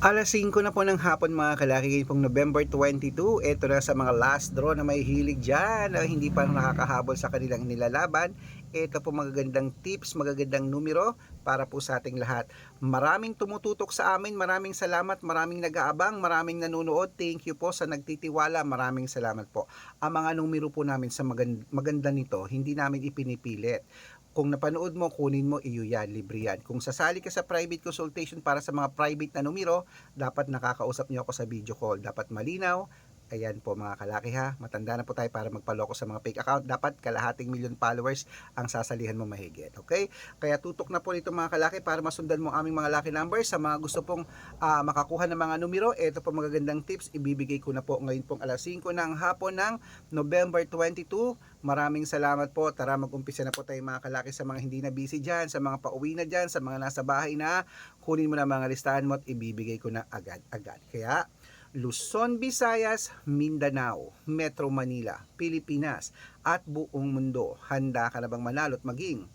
Alas 5 na po ng hapon mga kalaki, pong November 22. Ito na sa mga last draw na may hilig dyan na hindi pa nakakahabol sa kanilang nilalaban. Ito po magagandang tips, magagandang numero para po sa ating lahat. Maraming tumututok sa amin, maraming salamat, maraming nag-aabang, maraming nanonood. Thank you po sa nagtitiwala, maraming salamat po. Ang mga numero po namin sa maganda, maganda nito, hindi namin ipinipilit kung napanood mo, kunin mo, iyo yan, libre yan. Kung sasali ka sa private consultation para sa mga private na numero, dapat nakakausap niyo ako sa video call. Dapat malinaw. Ayan po mga kalaki ha, matanda na po tayo para magpaloko sa mga fake account. Dapat kalahating million followers ang sasalihan mo mahigit. Okay? Kaya tutok na po nito mga kalaki para masundan mo aming mga lucky numbers. Sa mga gusto pong ah, makakuha ng mga numero, ito po magagandang tips. Ibibigay ko na po ngayon pong alas 5 ng hapon ng November 22. Maraming salamat po. Tara mag-umpisa na po tayo mga kalaki sa mga hindi na busy dyan, sa mga pauwi na dyan, sa mga nasa bahay na. Kunin mo na mga listahan mo at ibibigay ko na agad-agad. Kaya Luzon, Visayas, Mindanao, Metro Manila, Pilipinas at buong mundo. Handa ka na bang manalo at maging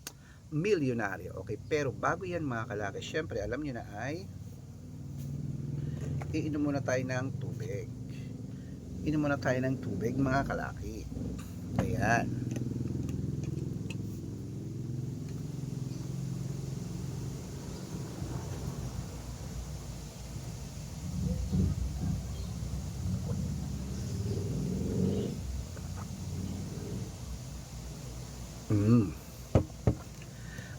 milyonaryo? Okay, pero bago yan mga kalaki, syempre alam nyo na ay iinom muna tayo ng tubig. Inom muna tayo ng tubig mga kalaki. Ayan.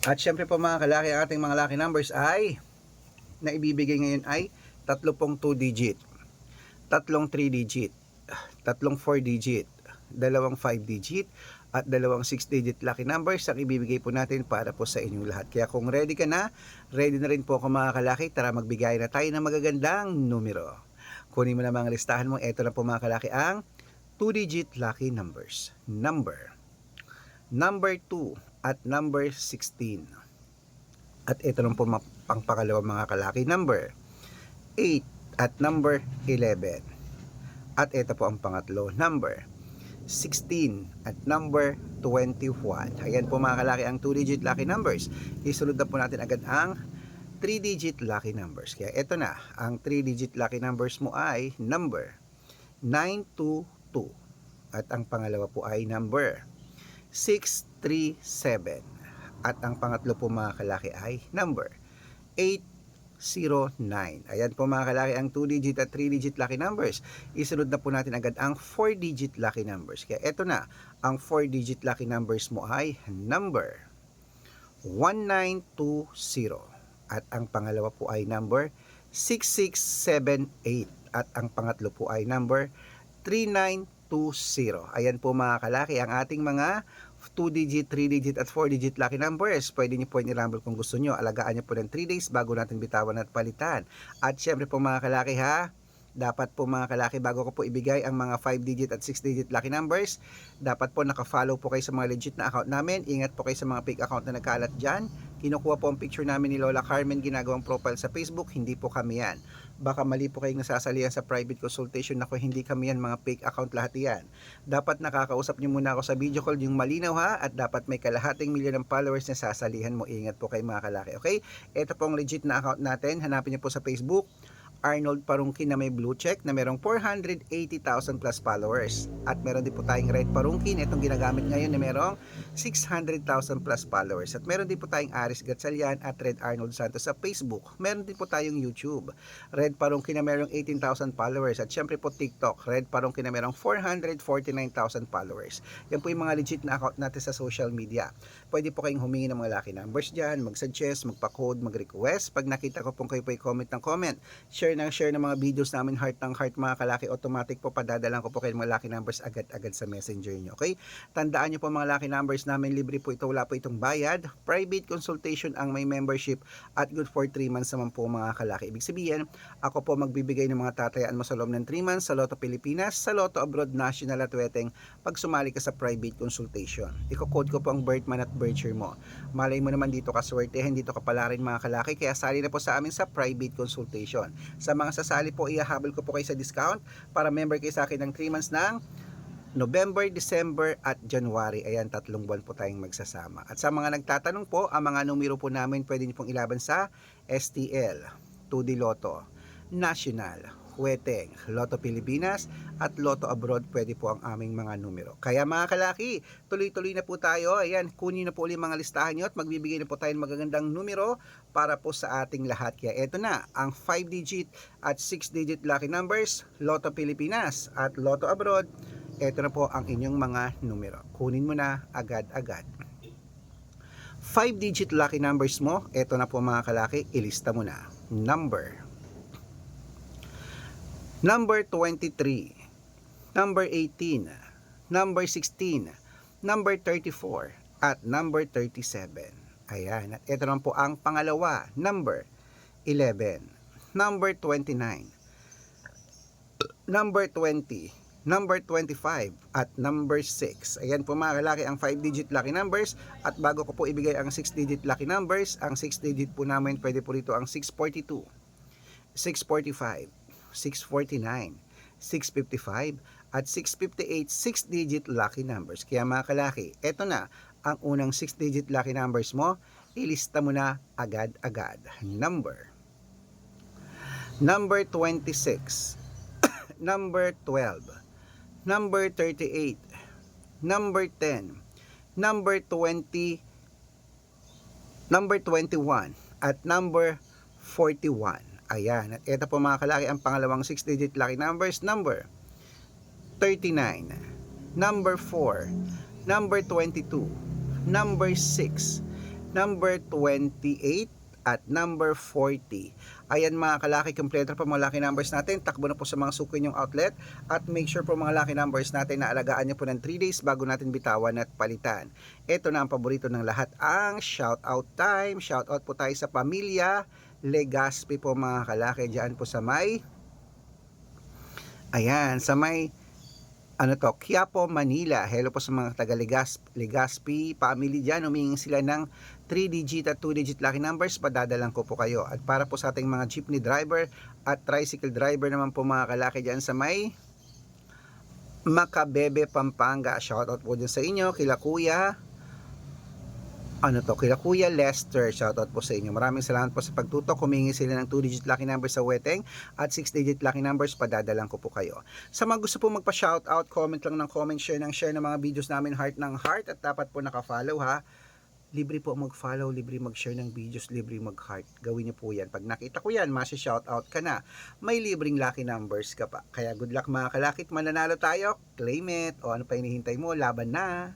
At syempre po mga kalaki, ang ating mga lucky numbers ay na ibibigay ngayon ay tatlo pong 2 digit, tatlong 3 digit, tatlong 4 digit, dalawang 5 digit, at dalawang 6 digit lucky numbers ang ibibigay po natin para po sa inyong lahat. Kaya kung ready ka na, ready na rin po ako mga kalaki, tara magbigay na tayo ng magagandang numero. Kunin mo na mga listahan mo, eto na po mga kalaki ang 2 digit lucky numbers. Number number 2 at number 16. At ito lang po pang pangalawa mga kalaki, number 8 at number 11. At ito po ang pangatlo, number 16 at number 21. Ayan po mga kalaki ang 2-digit lucky numbers. Isunod na po natin agad ang 3-digit lucky numbers. Kaya ito na, ang 3-digit lucky numbers mo ay number 922. At ang pangalawa po ay number 637. At ang pangatlo po mga kalaki ay number 809. Ayan po mga kalaki ang 2-digit at 3-digit lucky numbers. Isunod na po natin agad ang 4-digit lucky numbers. Kaya eto na, ang 4-digit lucky numbers mo ay number 1920. At ang pangalawa po ay number 6678. At ang pangatlo po ay number 3920. Ayan po mga kalaki, ang ating mga 2-digit, 3-digit at 4-digit lucky numbers. Pwede nyo po i-rumble kung gusto nyo. Alagaan nyo po ng 3 days bago natin bitawan at palitan. At syempre po mga kalaki ha, dapat po mga kalaki bago ko po ibigay ang mga 5-digit at 6-digit lucky numbers, dapat po naka-follow po kayo sa mga legit na account namin. Ingat po kayo sa mga fake account na nagkalat dyan. Kinukuha po ang picture namin ni Lola Carmen ginagawang profile sa Facebook, hindi po kami yan. Baka mali po kayong nasasalihan sa private consultation ako, hindi kami yan, mga fake account lahat yan. Dapat nakakausap nyo muna ako sa video call yung malinaw ha, at dapat may kalahating milyon ng followers na sasalihan mo. Ingat po kayo mga kalaki, okay? Ito po ang legit na account natin, hanapin nyo po sa Facebook, Arnold Parungkin na may blue check na merong 480,000 plus followers. At meron din po tayong Red Parungkin, itong ginagamit ngayon na merong 600,000 plus followers. At meron din po tayong Aris Gatchalian at Red Arnold Santos sa Facebook. Meron din po tayong YouTube. Red Parungkin na merong 18,000 followers. At syempre po TikTok, Red Parungkin na merong 449,000 followers. Yan po yung mga legit na account natin sa social media. Pwede po kayong humingi ng mga lucky numbers dyan, mag-suggest, magpa-code, mag-request. Pag nakita ko pong kayo po comment ng comment, share ng share ng mga videos namin heart ng heart mga kalaki automatic po padadalan ko po kayo ng mga lucky numbers agad-agad sa messenger nyo okay? Tandaan nyo po mga lucky numbers namin libre po ito wala po itong bayad. Private consultation ang may membership at good for 3 months naman po mga kalaki. Ibig sabihin ako po magbibigay ng mga tatayaan mo sa loob ng 3 months sa Lotto Pilipinas sa Lotto Abroad National at Weteng pag sumali ka sa private consultation. Iko-code ko po ang birth month at birth year mo. Malay mo naman dito ka swertehin dito ka pala rin mga kalaki kaya sali na po sa amin sa private consultation sa mga sasali po, ihahabol ko po kayo sa discount para member kayo sa akin ng 3 months ng November, December at January. Ayan, tatlong buwan po tayong magsasama. At sa mga nagtatanong po, ang mga numero po namin pwede niyo pong ilaban sa STL, 2D Lotto, National, Hueteng, Lotto Pilipinas at Lotto Abroad pwede po ang aming mga numero. Kaya mga kalaki, tuloy-tuloy na po tayo. Ayan, kunin na po ulit mga listahan nyo at magbibigay na po tayo ng magagandang numero para po sa ating lahat. Kaya eto na, ang 5-digit at 6-digit lucky numbers, Lotto Pilipinas at Lotto Abroad. Eto na po ang inyong mga numero. Kunin mo na agad-agad. 5-digit lucky numbers mo, eto na po mga kalaki, ilista mo na. Number Number 23, number 18, number 16, number 34, at number 37. Ayan, at ito naman po ang pangalawa, number 11, number 29, number 20, number 25, at number 6. Ayan po mga kalaki ang 5-digit lucky numbers. At bago ko po ibigay ang 6-digit lucky numbers, ang 6-digit po namin pwede po rito ang 642, 645, 649, 655, at 658 6-digit lucky numbers. Kaya mga kalaki, eto na ang unang 6-digit lucky numbers mo. Ilista mo na agad-agad. Number. Number 26. number 12. Number 38. Number 10. Number 20. Number 21. At number 41. Ayan. At ito po mga kalaki ang pangalawang 6-digit lucky numbers. Number 39. Number 4. Number 22. Number 6. Number 28. At number 40. Ayan mga kalaki, kompleto po mga lucky numbers natin. Takbo na po sa mga suki yung outlet. At make sure po mga lucky numbers natin na alagaan nyo po ng 3 days bago natin bitawan at palitan. Ito na ang paborito ng lahat, ang shout out time. Shout out po tayo sa pamilya Legaspi po mga kalaki dyan po sa may ayan sa may ano to Quiapo Manila. Hello po sa mga taga Legaspi, Legaspi family dyan. Humingi sila ng 3 digit at 2 digit lucky numbers. Padadalan ko po kayo. At para po sa ating mga jeepney driver at tricycle driver naman po mga kalaki dyan sa may Macabebe Pampanga. Shoutout po dyan sa inyo. Kila kuya ano to, kila Kuya Lester, shoutout po sa inyo. Maraming salamat po sa pagtutok. Humingi sila ng 2-digit lucky numbers sa Weteng at 6-digit lucky numbers, padadalan ko po kayo. Sa mga gusto po magpa-shoutout, comment lang ng comment, share ng share ng mga videos namin, heart ng heart, at dapat po naka-follow ha. Libre po mag-follow, libre mag-share ng videos, libre mag-heart. Gawin niyo po yan. Pag nakita ko yan, masi-shoutout ka na. May libreng lucky numbers ka pa. Kaya good luck mga kalakit, mananalo tayo, claim it, o ano pa hinihintay mo, laban na.